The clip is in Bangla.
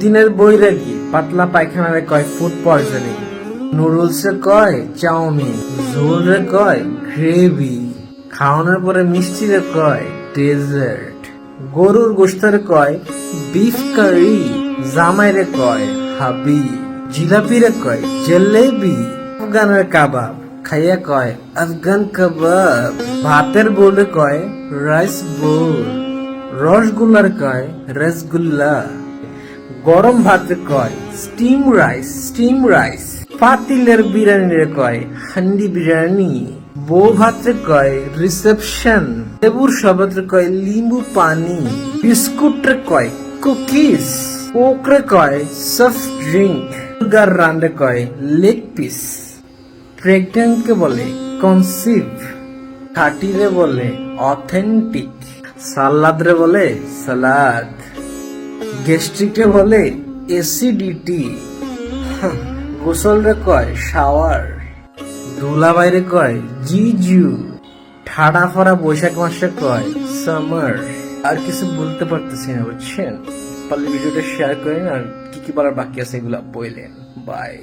দিনের বৈরাগী, পাতলা পায়খানারে কয় ফুড পয়জনিং। নুডলস রে কয় চাউমিন ঝোল রে কয় গ্রেভি। খাওয়ানোর পরে মিষ্টি রে কয় ডেজার্ট। গরুর গোস্তের কয় বিফ কারি জামাই রে কয় হাবি জিলাপি রে কয় জেলেবি আফগানের কাবাব, খাইয়া কয় আফগান কাবাব। ভাতের বোলে কয় রাইস বোল, রসগোল্লার কয় রসগুল্লা গরম ভাতে কয় স্টিম রাইস স্টিম রাইস পাতিলের বিরিয়ানি কয়, হান্ডি বিরিয়ানি। বউ ভাতে কয় রিসেপশন লেবুর শরবত কয় লিম্বু পানি। বিস্কুট কয় কুকিজ কোকরে কয় সফট ড্রিঙ্ক গার রান্ডে কয় লেগ পিস প্রেগনেন্টকে বলে কনসিভ খাটিরে বলে অথেন্টিক সালাদরে বলে, সালাদ। গ্যাস্ট্রিকে বলে এসিডিটি। গোসল রে কয় শাওয়ার। ধুলা বাইরে কয় জিজু। ঠাডা ফরা বৈশাখ মাসে কয় সামার। আর কিছু বলতে পারতেছি না, বুঝছেন? পারলে ভিডিওটা শেয়ার করেন আর কি কি বলার বাকি আছে এগুলা বললেন বাই